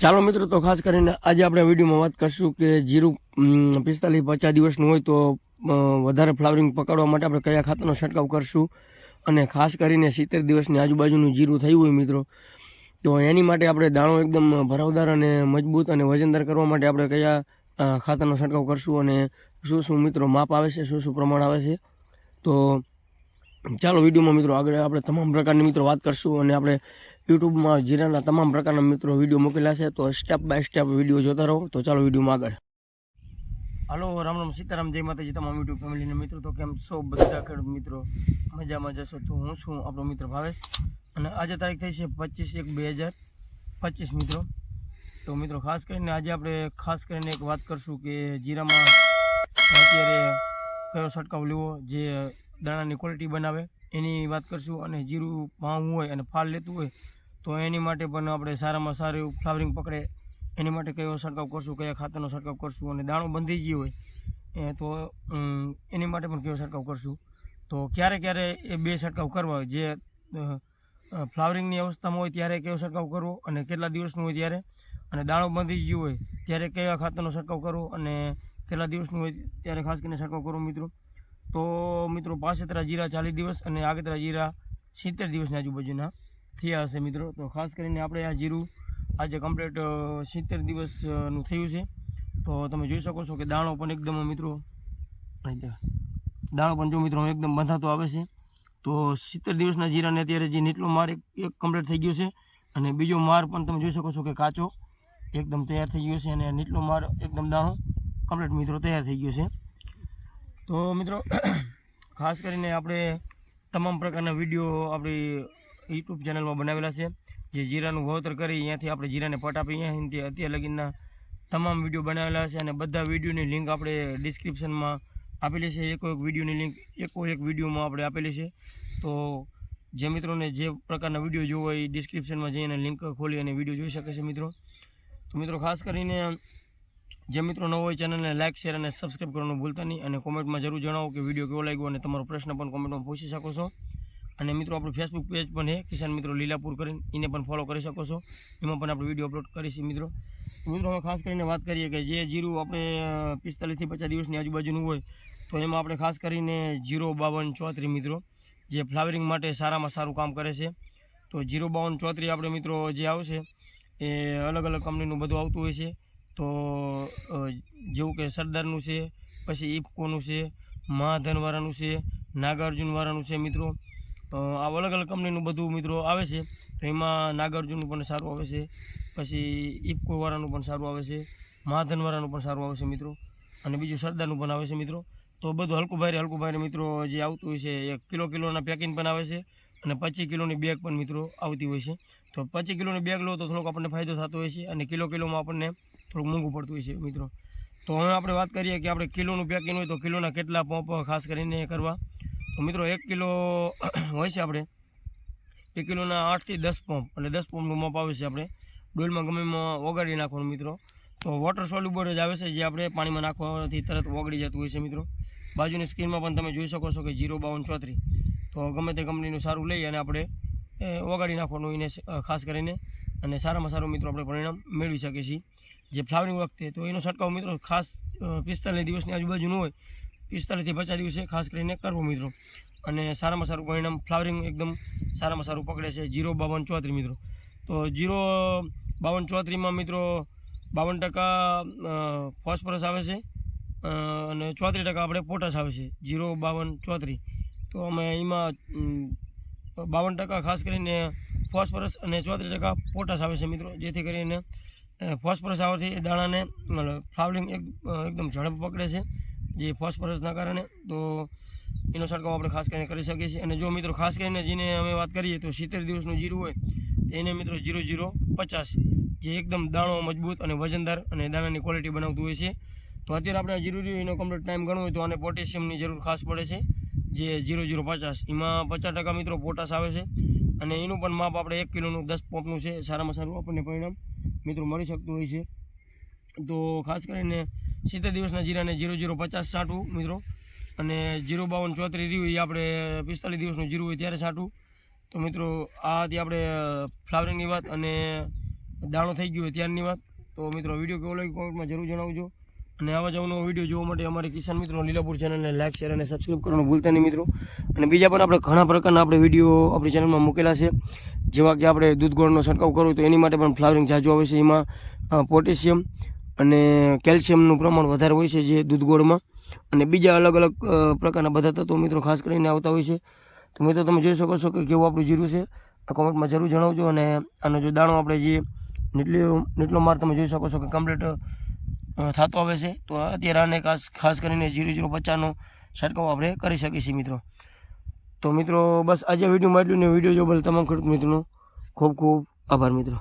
ચાલો મિત્રો, તો ખાસ કરીને આજે આપણે વિડીયોમાં વાત કરશું કે જીરું પિસ્તાલીસ પચાસ દિવસનું હોય તો વધારે ફ્લાવરિંગ પકડવા માટે આપણે કયા ખાતરનો છંટકાવ કરશું? અને ખાસ કરીને સિત્તેર દિવસની આજુબાજુનું જીરું થયું હોય મિત્રો, તો એની માટે આપણે દાણો એકદમ ભરાવદાર અને મજબૂત અને વજનદાર કરવા માટે આપણે કયા ખાતરનો છંટકાવ કરશું અને શું શું મિત્રો માપ આવે છે, શું શું પ્રમાણ આવે છે? તો ચાલો વિડીયોમાં મિત્રો આગળ આપણે તમામ પ્રકારની મિત્રો વાત કરશું અને આપણે યુટ્યુબમાં જીરાના તમામ પ્રકારના મિત્રો વીડિયો મૂકેલા છે, તો સ્ટેપ બાય સ્ટેપ વીડિયો જોતા રહો. તો ચાલો વિડીયોમાં આગળ. હલો, રામ રામ, સીતારામ, જય માતાજી તમામ યુટ્યુબ ફેમિલીના મિત્રો. તો કેમ છો બધા ખેડૂત મિત્રો? મજામાં જશો તો હું છું આપણો મિત્ર ભાવેશ. અને આજે તારીખ થઈ છે પચીસ એક બે હજાર પચીસ મિત્રો. તો મિત્રો, ખાસ કરીને આજે આપણે ખાસ કરીને એક વાત કરશું કે જીરામાં અત્યારે કયો છંટકાવ લેવો, જે દાણાની ક્વોલિટી બનાવે, એની વાત કરશું. અને જીરું ભાવવું હોય અને ફાલ લેતું હોય તો એની માટે પણ આપણે સારામાં સારું ફ્લાવરિંગ પકડે. એની માટે કયો છંટકાવ કરશું, કયા ખાતરનો છંટકાવ કરશું અને દાણો બંધી ગયો હોય તો એની માટે પણ કયો છંટકાવ કરશું? તો ક્યારે ક્યારે એ બે છંટકાવ કરવા જે ફ્લાવરિંગની અવસ્થામાં હોય ત્યારે કયો છંટકાવ કરવો અને કેટલા દિવસનું હોય ત્યારે? અને દાણો બંધી ગયો હોય, ત્યારે કયા ખાતરનો છંટકાવ કરવો અને કેટલા દિવસનું હોય ત્યારે ખાસ કરીને છંટકાવ કરવો મિત્રો? તો મિત્રો, પાસેતરા જીરા ચાલીસ દિવસ અને આગેતરા જીરા સિત્તેર દિવસની આજુબાજુના થયા હશે મિત્રો. તો ખાસ કરીને આપણે આ જીરું આજે કમ્પ્લીટ સિત્તેર દિવસનું થયું છે. તો તમે જોઈ શકો છો કે દાણો પણ એકદમ મિત્રો દાણો પણ જો મિત્રો એકદમ બંધાતો આવે છે. તો સિત્તેર દિવસના જીરાને અત્યારે જે નીટલો માર એક કમ્પ્લીટ થઈ ગયો છે. અને બીજો માર પણ તમે જોઈ શકો છો કે કાચો એકદમ તૈયાર થઈ ગયો છે અને નીટલો માર એકદમ દાણો કમ્પ્લીટ મિત્રો તૈયાર થઈ ગયો છે. તો મિત્રો, ખાસ કરીને આપણે તમામ પ્રકારના વીડિયો આપણી યુટ્યુબ ચેનલમાં બનાવેલા છે, જે જીરાનું વાવતર કરી અહીંયાથી આપણે જીરાને પટ આપી અહીંયાથી અત્યાર લગીના તમામ વીડિયો બનાવેલા છે અને બધા વિડીયોની લિંક આપણે ડિસ્ક્રિપ્શનમાં આપેલી છે. એકો એક વિડીયોની લિંક એકો એક વિડીયોમાં આપણે આપેલી છે. તો જે મિત્રોને જે પ્રકારના વીડિયો જોવો હોય ડિસ્ક્રિપ્શનમાં જઈને લિંક ખોલી અને વીડિયો જોઈ શકે છે મિત્રો. તો મિત્રો ખાસ કરીને જે મિત્રો ન હોય ચેનલને લાઇક શેર અને સબસ્ક્રાઈબ કરવાનું ભૂલતા નહીં અને કોમેન્ટમાં જરૂર જણાવો કે વીડિયો કેવો લાગ્યો અને તમારો પ્રશ્ન પણ કોમેન્ટમાં પૂછી શકો છો. અને મિત્રો, આપણું ફેસબુક પેજ પણ છે, કિસાન મિત્રો લીલાપુર કરીને. એને પણ ફોલો કરી શકો છો. એમાં પણ આપણે વીડિયો અપલોડ કરીશું મિત્રો. મિત્રો અમે ખાસ કરીને વાત કરીએ કે જે જીરું આપણે પિસ્તાલીસથી પચાસ દિવસની આજુબાજુનું હોય, તો એમાં આપણે ખાસ કરીને જીરો બાવન ચોત્રી મિત્રો, જે ફ્લાવરિંગ માટે સારામાં સારું કામ કરે છે. તો જીરો બાવન ચોત્રી આપણે મિત્રો જે આવશે, એ અલગ અલગ કંપનીનું બધું આવતું હોય છે. તો જેવું કે સરદારનું છે, પછી ઇફકોનું છે, મહાધનવાળાનું છે, નાગાર્જુનવાળાનું છે મિત્રો. આ અલગ અલગ કંપનીનું બધું મિત્રો આવે છે. તો એમાં નાગાર્જુનનું પણ સારું આવે છે. પછી ઇફકોવાળાનું પણ સારું આવે છે. મહાધનવાળાનું પણ સારું આવે છે મિત્રો. અને બીજું સરદારનું પણ આવે છે મિત્રો. તો બધું હલકું ભારે હલકું ભારે મિત્રો જે આવતું હોય છે, એક કિલો કિલોના પેકિંગ પણ આવે છે અને પચીસ કિલોની બેગ પણ મિત્રો આવતી હોય છે. તો પચીસ કિલોની બેગ લો તો થોડોક આપણને ફાયદો થતો હોય છે અને કિલો કિલોમાં આપણને થોડુંક મોંઘું પડતું હોય છે મિત્રો. તો હવે આપણે વાત કરીએ કે આપણે કિલોનું પેકિંગ હોય તો કિલોના કેટલા પંપ ખાસ કરીને કરવા. મિત્રો એક કિલો હોય છે આપણે. એક કિલોના આઠથી દસ પંપ એટલે દસ પંપનું મપ આવે છે આપણે. ડોલમાં ગમે એમાં ઓગાળી નાખવાનું મિત્રો. તો વોટર સોલ્યુબલ જ આવે છે જે આપણે પાણીમાં નાખવાથી તરત ઓગળી જતું હોય છે મિત્રો. બાજુની સ્ક્રીનમાં પણ તમે જોઈ શકો છો કે જીરો બાવન ચોત્રી. તો ગમે તે કંપનીનું સારું લઈ અને આપણે ઓગાળી નાખવાનું એને ખાસ કરીને. અને સારામાં સારું મિત્રો આપણે પરિણામ મેળવી શકીએ છીએ. જે ફ્લાવરિંગ વખતે તો એનો છંટકાવ મિત્રો ખાસ પિસ્તાલીસ દિવસની આજુબાજુનું હોય. પિસ્તાલીસથી પચાસ દિવસે ખાસ કરીને કરવો મિત્રો. અને સારામાં સારું પરિણામ, ફ્લાવરિંગ એકદમ સારામાં સારું પકડે છે. જીરો બાવન ચોત્રી મિત્રો. તો જીરો બાવન ચોત્રીમાં મિત્રો બાવન ટકા ફોસ્ફરસ આવે છે અને ચોત્રીસ ટકા આપણે પોટાશ આવે છે. જીરો બાવન ચોત્રી તો અમે એમાં બાવન ટકા ખાસ કરીને ફોસ્ફરસ અને ચોત્રીસ ટકા પોટાશ આવે છે મિત્રો. જેથી કરીને ફોસ્ફરસ આવવાથી એ દાણાને ફ્લાવરિંગ એક એકદમ ઝડપ પકડે છે. જે ફોસ્ફરસના કારણે, તો એનો છંટકાવ આપણે ખાસ કરીને કરી શકીએ છીએ. અને જો મિત્રો ખાસ કરીને જેને અમે વાત કરીએ, તો સિત્તેર દિવસનું જીરું હોય એને મિત્રો જીરો જીરો પચાસ, જે એકદમ દાણો મજબૂત અને વજનદાર અને દાણાની ક્વોલિટી બનાવતું હોય છે. તો અત્યારે આપણે જરૂરી જીરું રહ્યું, એનો કમ્પ્લીટ ટાઈમ ગણવો હોય તો આને પોટેશિયમની જરૂર ખાસ પડે છે, જે જીરો જીરો પચાસ. એમાં પચાસ ટકા મિત્રો પોટાશ આવે છે. અને એનું પણ માપ આપણે એક કિલોનું દસ પંપનું છે. સારામાં સારું આપણને પરિણામ મિત્રો મળી શકતું હોય છે. તો ખાસ કરીને સિત્તેર દિવસના જીરાને જીરો જીરો પચાસ છાંટવું મિત્રો. અને જીરો બાવન ચોત્રીસ રહ્યું એ આપણે પિસ્તાલીસ દિવસનું જીરું હોય ત્યારે છાંટવું તો મિત્રો, આ હતી આપણે ફ્લાવરિંગની વાત અને દાણો થઈ ગયો હોય ત્યારની વાત. તો મિત્રો, વીડિયો કેવો લાગ્યો કોમેન્ટમાં જરૂર જણાવજો. અને આવા જ અવનવો વીડિયો જોવા માટે અમારી કિસાન મિત્રો લીલાપુર ચેનલને લાઈક, શેર અને સબસ્ક્રાઈબ કરવાનું ભૂલતા નહીં, મિત્રો. અને બીજા પણ આપણે ઘણા પ્રકારના આપણે વીડિયો આપણી ચેનલમાં મૂકેલા છે. જેવા કે આપણે દૂધ ગોળનો છંટકાવ કરવો તો એની માટે પણ ફ્લાવરિંગ જાજુ આવે છે એમાં પોટેશિયમ અને કેલ્શિયમનું પ્રમાણ વધારે હોય છે જે દૂધ ગોળમાં. અને બીજા અલગ અલગ પ્રકારના બધા તત્વો મિત્રો ખાસ કરીને આવતા હોય છે. તો મિત્રો તમે જોઈ શકો છો કે કેવું આપણું જીરું છે. આ કોમેન્ટમાં જરૂર જણાવજો અને આનો જો દાણો આપણે જે નીટલો નીટલો માર તમે જોઈ શકો છો કે કમ્પ્લીટ થતો આવે છે. તો અત્યારે આને ખાસ ખાસ કરીને જીરો જીરો પચાસનો છંટકાવ આપણે કરી શકીએ છીએ મિત્રો. તો મિત્રો બસ આજે વિડીયોમાં એટલું ને વીડિયો જો બસ તમામ ખેડૂત મિત્રોનો ખૂબ ખૂબ આભાર મિત્રો.